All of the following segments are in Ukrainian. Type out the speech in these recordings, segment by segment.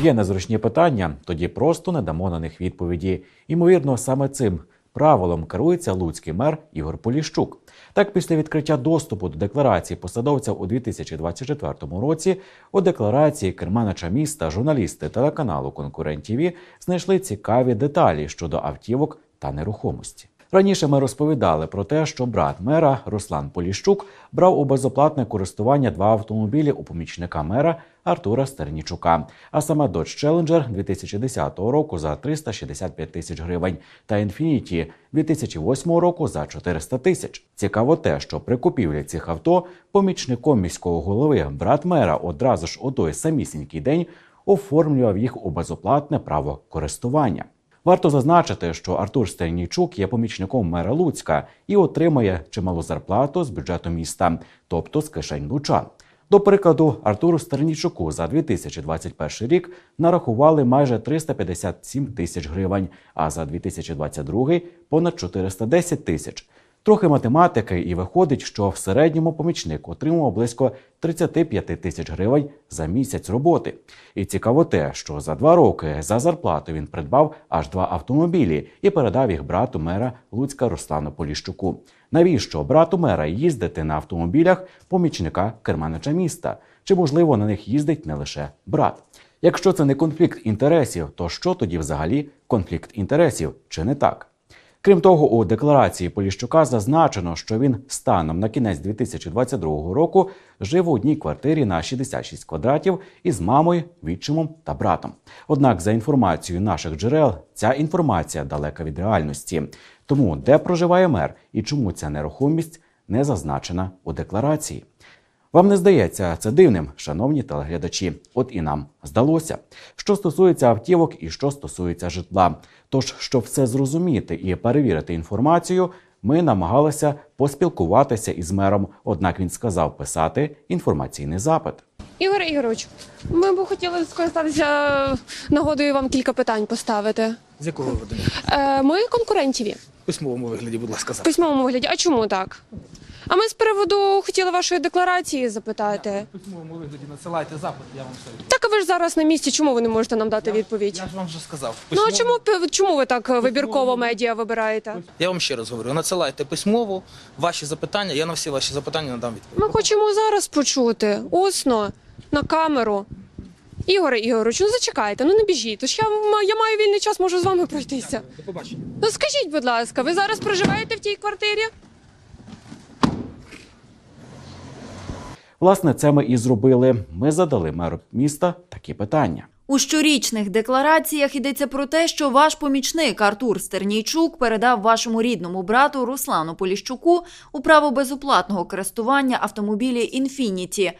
Є незручні питання, тоді просто не дамо на них відповіді. Ймовірно, саме цим правилом керується луцький мер Ігор Поліщук. Так, після відкриття доступу до декларації посадовця у 2024 році у декларації керманича міста журналісти телеканалу Конкурент ТІВІ знайшли цікаві деталі щодо автівок та нерухомості. Раніше ми розповідали про те, що брат мера Руслан Поліщук брав у безоплатне користування два автомобілі у помічника мера Артура Стернічука, а саме Dodge Challenger 2010 року за 365 тисяч гривень та Infiniti 2008 року за 400 тисяч. Цікаво те, що при купівлі цих авто помічником міського голови брат мера одразу ж у той самісінький день оформлював їх у безоплатне право користування. Варто зазначити, що Артур Стернійчук є помічником мера Луцька і отримує чималу зарплату з бюджету міста, тобто з кишень Луча. До прикладу, Артуру Стернічуку за 2021 рік нарахували майже 357 тисяч гривень, а за 2022 – понад 410 тисяч. Трохи математики, і виходить, що в середньому помічник отримував близько 35 тисяч гривень за місяць роботи. І цікаво те, що за два роки за зарплату він придбав аж два автомобілі і передав їх брату мера Луцька Руслану Поліщуку. Навіщо брату мера їздити на автомобілях помічника керманича міста? Чи можливо на них їздить не лише брат? Якщо це не конфлікт інтересів, то що тоді взагалі конфлікт інтересів? Чи не так? Крім того, у декларації Поліщука зазначено, що він станом на кінець 2022 року жив у одній квартирі на 66 квадратів із мамою, відчимом та братом. Однак, за інформацією наших джерел, ця інформація далека від реальності. Тому де проживає мер і чому ця нерухомість не зазначена у декларації? Вам не здається це дивним, шановні телеглядачі? От і нам здалося. Що стосується автівок і що стосується житла. Тож, щоб все зрозуміти і перевірити інформацію, ми намагалися поспілкуватися із мером. Однак він сказав писати інформаційний запит. Ігор Ігорович, ми б хотіли скористатися нагодою вам кілька питань поставити. З якого виводу? Е, ми конкурентіві В письмовому вигляді, будь ласка, в письмовому вигляді. А чому так? А ми з приводу хотіли вашої декларації запитати. Письмовому вигляді надсилайте запит, я вам все відповім. Так а ви ж зараз на місці. Чому ви не можете нам дати відповідь? Я ж вам вже сказав. Ну а чому чому ви так вибірково медіа вибираєте? Я вам ще раз говорю, надсилайте письмово ваші запитання, я на всі ваші запитання надам відповідь. Ми хочемо зараз почути усно на камеру. Ігоре Ігорович, ну зачекайте, ну не біжіть. Тож я, м- я маю вільний час, можу з вами пройтися. До побачення. Ну скажіть, будь ласка, ви зараз проживаєте в тій квартирі? Власне, це ми і зробили. Ми задали меру міста такі питання. У щорічних деклараціях йдеться про те, що ваш помічник Артур Стернійчук передав вашому рідному брату Руслану Поліщуку у право безоплатного користування автомобілі Infiniti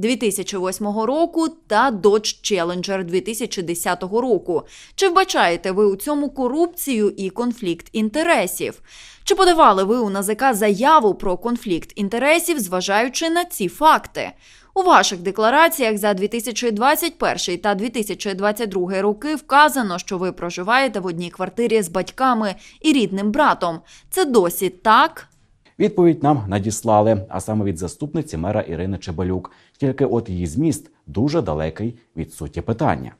2008 року та Dodge Challenger 2010 року. Чи вбачаєте ви у цьому корупцію і конфлікт інтересів? Чи подавали ви у НАЗК заяву про конфлікт інтересів, зважаючи на ці факти? У ваших деклараціях за 2021 та 2022 роки вказано, що ви проживаєте в одній квартирі з батьками і рідним братом. Це досі так? Відповідь нам надіслали, а саме від заступниці мера Ірини Чебалюк. Тільки от її зміст дуже далекий від суті питання.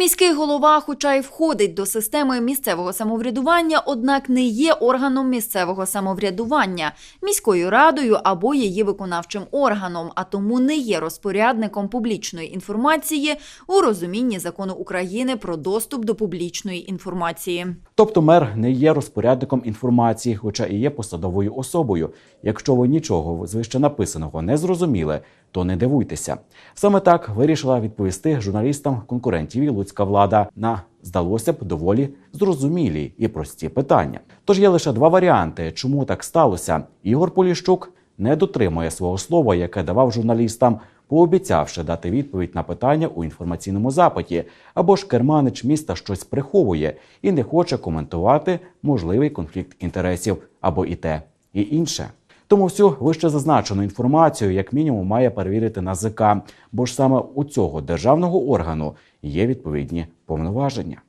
Міський голова, хоча й входить до системи місцевого самоврядування, однак не є органом місцевого самоврядування, міською радою або її виконавчим органом, а тому не є розпорядником публічної інформації у розумінні закону України про доступ до публічної інформації. Тобто мер не є розпорядником інформації, хоча і є посадовою особою. Якщо ви нічого з вище написаного не зрозуміли, то не дивуйтеся. Саме так вирішила відповісти журналістам конкурентів і Луцька влада на здалося б доволі зрозумілі і прості питання. Тож є лише два варіанти, чому так сталося. Ігор Поліщук не дотримує свого слова, яке давав журналістам, пообіцявши дати відповідь на питання у інформаційному запиті, або ж керманич міста щось приховує і не хоче коментувати можливий конфлікт інтересів або і те, і інше. Тому всю вище зазначену інформацію, як мінімум, має перевірити НАЗК, бо ж саме у цього державного органу є відповідні повноваження.